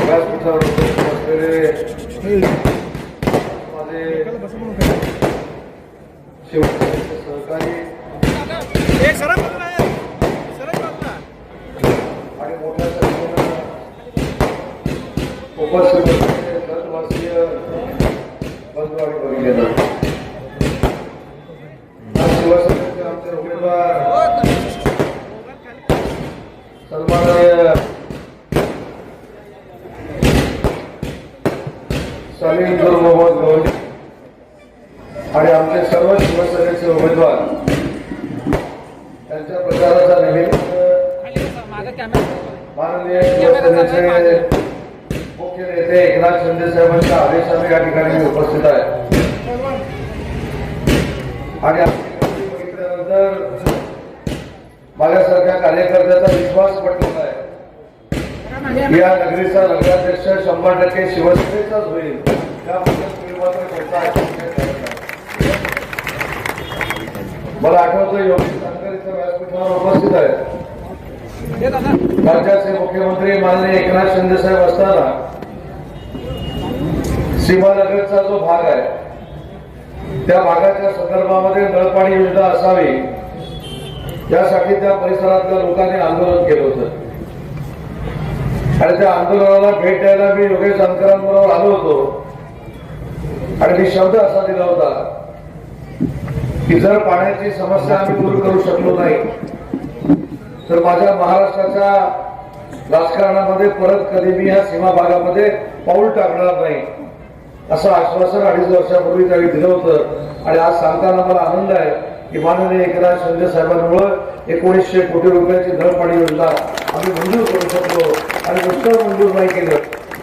व्यासपीठावर उपस्थित असलेले माझे शिवसेनेचे सहकारी आणि मोठ्या संख्येनं उपस्थित असलेले धनवासीय बंधू आणि भगिनींनो. आज शिवसेनेचे आमचे उमेदवार सन्माननीय सलीम गुरु मोहम्मद गवंडी आणि आमचे सर्व शिवसेनेचे उमेदवार. त्यांच्या प्रचाराचा निमित्त माननीय शिवसेनेचे मुख्य नेते एकनाथ शिंदे साहेबांच्या आदेशाने या ठिकाणी मी उपस्थित आहे. आणि बघितल्यानंतर माझ्यासारख्या कार्यकर्त्याचा विश्वास पटलेला आहे. या नगरीचा नगराध्यक्ष शंभर टक्के शिवसेनेचाच होईल. मला आठवतं योगी शंकर व्यासपीठावर उपस्थित आहे राज्याचे मुख्यमंत्री माननीय एकनाथ शिंदे साहेब असताना सीमानगरचा जो भाग आहे त्या भागाच्या संदर्भामध्ये नळपाणी योजना असावी यासाठी त्या परिसरातल्या लोकांनी आंदोलन केलं होतं. आणि त्या आंदोलनाला भेट द्यायला मी योगेश अंकरांबरोबर आलो होतो. आणि मी शब्द असा दिला होता की जर पाण्याची समस्या आम्ही दूर करू शकलो नाही तर माझ्या महाराष्ट्राच्या राजकारणामध्ये परत कधी मी या सीमा भागामध्ये पाऊल टाकणार नाही असं आश्वासन अडीच वर्षापूर्वी त्यावेळी दिलं होतं. आणि आज सांगताना मला आनंद आहे की माननीय एकनाथ शिंदे साहेबांमुळे एकोणीसशे कोटी रुपयाची नळपाणी योजना आम्ही मंजूर करू शकलो. आणि नुसतं मंजूर नाही केलं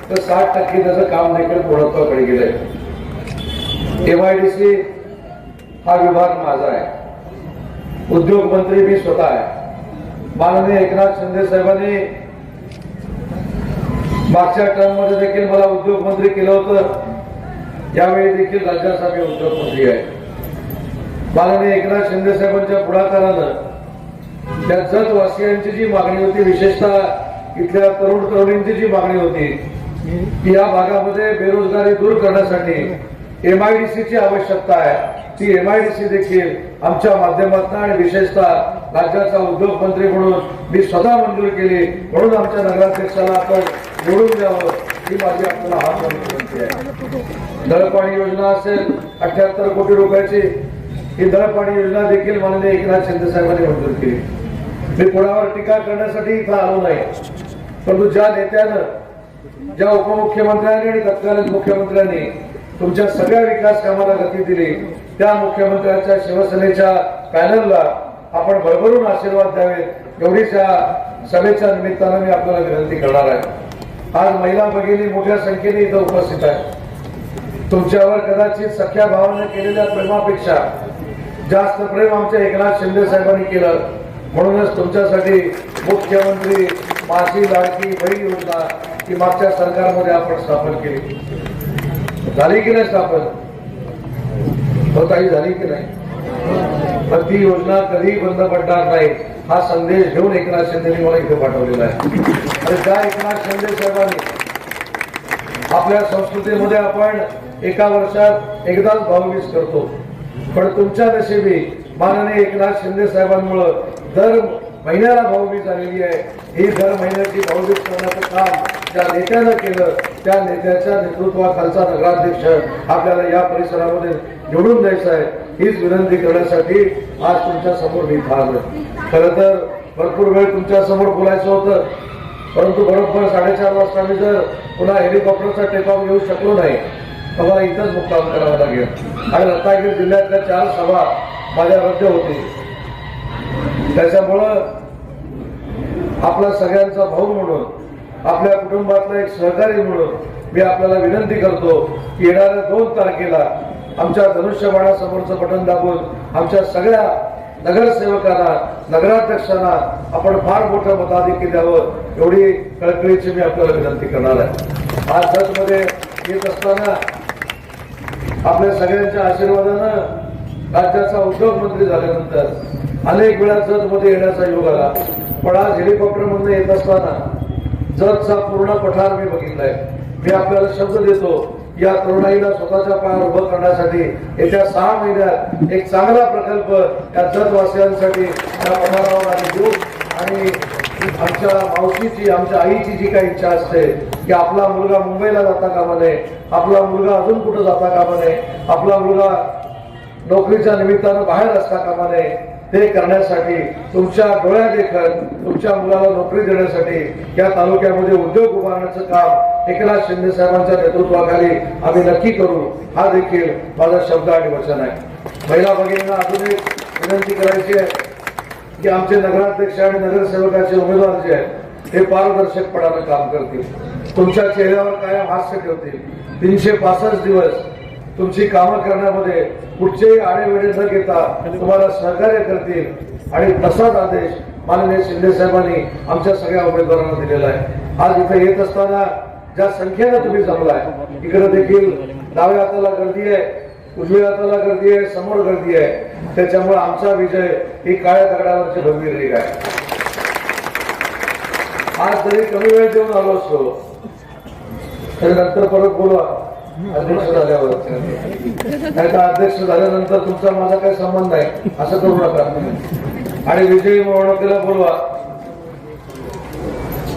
तर साठ टक्के त्याचं काम देखील पूर्णत्वाकडे गेलंय. एमआयडीसी हा विभाग माझा आहे. उद्योग मंत्री मी स्वतः आहे. माननीय एकनाथ शिंदे साहेबांनी मागच्या टर्ममध्ये देखील मला उद्योग मंत्री केलं होतं. यावेळी देखील राज्याचा मी उद्योग मंत्री आहे. माननीय एकनाथ शिंदे साहेबांच्या पुढाकारानं त्या जतवासियांची जी मागणी होती विशेषतः इथल्या तरुण तरुणींची जी मागणी होती की या भागामध्ये बेरोजगारी दूर करण्यासाठी एमआयडीसीची आवश्यकता आहे. ती एमआयडीसी देखील आमच्या माध्यमातून आणि विशेषतः राज्याचा उद्योग मंत्री म्हणून मी स्वतः मंजूर केली. म्हणून आमच्या नगराध्यक्षाला आपण निवडून द्यावं ही माझी आपल्याला हात विनंती आहे. दळपाणी योजना असेल अठ्याहत्तर कोटी रुपयाची ही दळपाणी योजना देखील माननीय एकनाथ शिंदे साहेबांनी मंजूर केली. मी कोणावर टीका करण्यासाठी इथं आलो नाही. परंतु ज्या नेत्यानं ज्या उपमुख्यमंत्र्यांनी आणि तत्कालीन मुख्यमंत्र्यांनी तुमच्या सगळ्या विकास कामाला गती दिली त्या मुख्यमंत्र्यांच्या शिवसेनेच्या पॅनलला आपण भरभरून आशीर्वाद द्यावेत. एवढीच या सभेच्या निमित्तानं मी आपल्याला विनंती करणार आहे. आज महिला भगिनी मोठ्या संख्येने इथं उपस्थित आहे तुमच्यावर कदाचित सख्या भावाने केलेल्या प्रेमापेक्षा जास्त प्रेम आमच्या एकनाथ शिंदे साहेबांनी केलं. म्हणूनच तुमच्यासाठी मुख्यमंत्री माझी लाडकी बहीण योजना ही मागच्या सरकारमध्ये आपण स्थापन केली. झाली की नाही स्थापन? हो झाली की नाही? पण ती योजना कधी बंद पडणार नाही. हा संदेश घेऊन एकनाथ शिंदेने मला इथे पाठवलेला आहे. आणि त्या एकनाथ शिंदे साहेबांनी आपल्या संस्कृतीमध्ये आपण एका वर्षात एकदाच भाऊबीज करतो. पण तुमच्या नशिबी माननीय एकनाथ शिंदे साहेबांमुळं दर महिन्याला भाऊबीज आलेली आहे. ही दर महिन्याची भाऊबीज करण्याचं काम ज्या नेत्यानं केलं त्या नेत्याच्या नेतृत्वाखालचा नगराध्यक्ष आपल्याला या परिसरामध्ये निवडून द्यायचा आहे. हीच विनंती करण्यासाठी आज तुमच्यासमोर मी थांबलो खरं तर भरपूर वेळ तुमच्यासमोर बोलायचं होतं परंतु बरोबर साडेचार वाजता मी जर पुन्हा हेलिकॉप्टरचा टेक ऑफ घेऊ शकलो नाही तर मला इथंच मुक्काम करावा लागेल. आणि रत्नागिरी जिल्ह्यातल्या चार सभा माझ्या रद्द होती. त्याच्यामुळं आपला सगळ्यांचा भाऊ म्हणून आपल्या कुटुंबातला एक सहकारी म्हणून मी आपल्याला विनंती करतो की येणाऱ्या दोन तारखेला आमच्या धनुष्यबाणासमोरचं बटन दाबून आमच्या सगळ्या नगरसेवकांना नगराध्यक्षांना आपण फार मोठं मताधिक्य द्यावं एवढी कळकळीची मी आपल्याला विनंती करणार आहे. आज जजमध्ये येत असताना आपल्या सगळ्यांच्या आशीर्वादानं राज्याचा उद्योगमंत्री झाल्यानंतर अनेक वेळा जजमध्ये येण्याचा योग आला. पण आज हेलिकॉप्टर मधून येत असताना जगचा पूर्ण पठार मी बघितलाय. मी आपल्याला शब्द देतो या तरुणाईला स्वतःच्या पायावर उभं करण्यासाठी येत्या सहा महिन्यात एक चांगला प्रकल्प या जगवासियांसाठी या पठारावर आम्ही देऊ. आणि आमच्या मावशीची आमच्या आईची जी काही इच्छा असते की आपला मुलगा मुंबईला जाता कामा नये आपला मुलगा अजून कुठं जाता कामा नये आपला मुलगा नोकरीच्या निमित्तानं बाहेर असता कामा नये ते करण्यासाठी तुमच्या डोळ्या देखत तुमच्या मुलाला नोकरी देण्यासाठी या तालुक्यामध्ये उद्योग उभारण्याचं काम एकनाथ शिंदे साहेबांच्या नेतृत्वाखाली आम्ही नक्की करू. हा देखील माझा शब्द आणि वचन आहे. महिला भगिनींना अजून एक विनंती करायची आहे की आमचे नगराध्यक्ष आणि नगरसेवकाचे उमेदवार जे आहेत हे पारदर्शकपणानं काम करतील. तुमच्या चेहऱ्यावर कायम हास्य ठेवतील. तीनशे पासष्ट दिवस तुमची कामं करण्यामध्ये कुठचेही आडेवेडे न घेता तुम्हाला सहकार्य करतील. आणि तसाच आदेश माननीय शिंदे साहेबांनी आमच्या सगळ्या उमेदवारांना दिलेला आहे. आज इथे येत असताना ज्या संख्येनं तुम्ही जमलाय इकडे देखील डाव्या हाताला गर्दी आहे उजव्या हाताला गर्दी आहे समोर गर्दी आहे. त्याच्यामुळे आमचा विजय ही काळ्या दगडावरची गंभीर रेग आहे. आज जरी कमी वेळ देऊन आलो असतो तरी नंतर परत बोलवा. अध्यक्ष झाल्यावर नाही तर अध्यक्ष झाल्यानंतर तुमचा माझा काही संबंध नाही. असं करू नका आणि विजयी मिरवणुकीला बोलवा.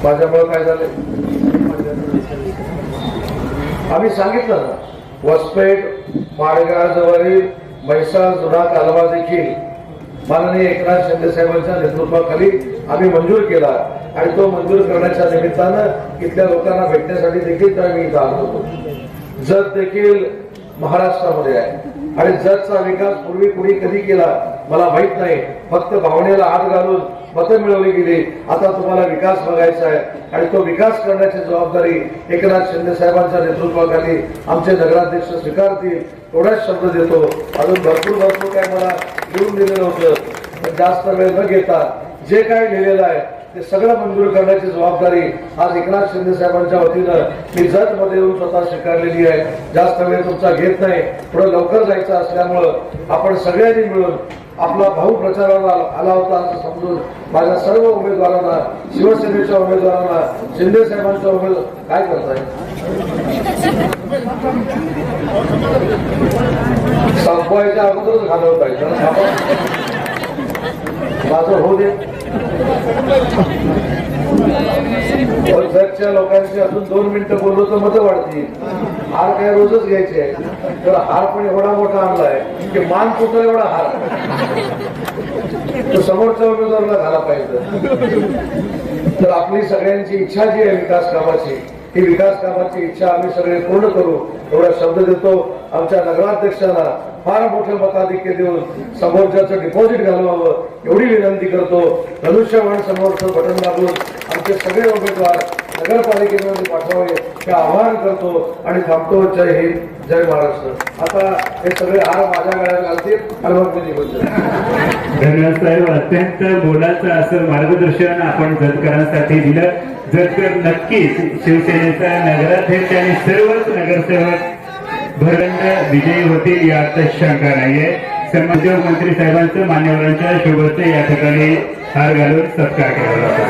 माझ्यामुळे काय झाले? आम्ही सांगितलं ना वसपेठ माडगाव जवळील म्हैसाळ जुना कालवा देखील माननीय एकनाथ शिंदे साहेबांच्या नेतृत्वाखाली आम्ही मंजूर केला. आणि तो मंजूर करण्याच्या निमित्तानं इथल्या लोकांना भेटण्यासाठी देखील तर मी इथं आलो होतो. जत देखील महाराष्ट्रामध्ये आहे. आणि जतचा विकास पूर्वी कुणी कधी केला मला माहीत नाही. फक्त भावनेला हात घालून मतं मिळवली गेली. आता तुम्हाला विकास बघायचा आहे. आणि तो विकास करण्याची जबाबदारी एकनाथ शिंदे साहेबांच्या नेतृत्वाखाली आमचे नगराध्यक्ष स्वीकारतील एवढाच शब्द देतो. अजून भरपूर भरपूर काय मला लिहून दिलेलं होतं. पण जास्त वेळ न घेता जे काय लिहिलेलं आहे ते सगळं मंजूर करण्याची जबाबदारी आज एकनाथ शिंदे साहेबांच्या वतीनं मी जत मध्ये येऊन स्वतः स्वीकारलेली आहे. जास्त वेळ तुमचा घेत नाही. थोडं लवकर जायचं असल्यामुळं आपण सगळ्यांनी मिळून आपला भाऊ प्रचाराला आला होता असं समजून माझ्या सर्व उमेदवारांना शिवसेनेच्या उमेदवारांना शिंदे साहेबांच्या उमेदवार काय करताय? संपवायच्या अगोदरच घालवत आहे माझं होऊ दे. त्या लोकांशी अजून दोन मिनिटं बोललो तर मतं वाढतील. हार काय रोजच घ्यायचे. आहे तर हार पण एवढा मोठा आणलाय की मान तुटल एवढा हार. तो समोरच्या उमेदवाराला झाला पाहिजे. तर आपली सगळ्यांची इच्छा जी आहे विकास कामाची ही विकास कामाची इच्छा आम्ही सगळे पूर्ण करू. एवढा शब्द देतो. आमच्या नगराध्यक्षांना फार मोठे मताधिक्य देऊन समोरच्याचं डिपॉझिट घालवावं एवढी विनंती करतो. धनुष्यवाण समोरचं बटन दाबून आमचे सगळे उमेदवार नगरपालिकेमध्ये पाठवावे हे आवाहन करतो आणि थांबतो जय हिंद जय महाराष्ट्र. आता हे सगळे हार माझ्या गळ्यात घालतील आणि मग मी निघून धन्यवाद साहेब. अत्यंत बोलाचं असं मार्गदर्शन आपण जतकरांसाठी दिलं. जतकर नक्कीच शिवसेनेचा नगराध्यक्ष आणि सर्वच नगरसेवक भरंड विजयी होतील यात शंका नाहीये. समाजोग मंत्री साहेबांचं मान्यवरांच्या शोभेचं या ठिकाणी हार घालून सत्कार केला जातो.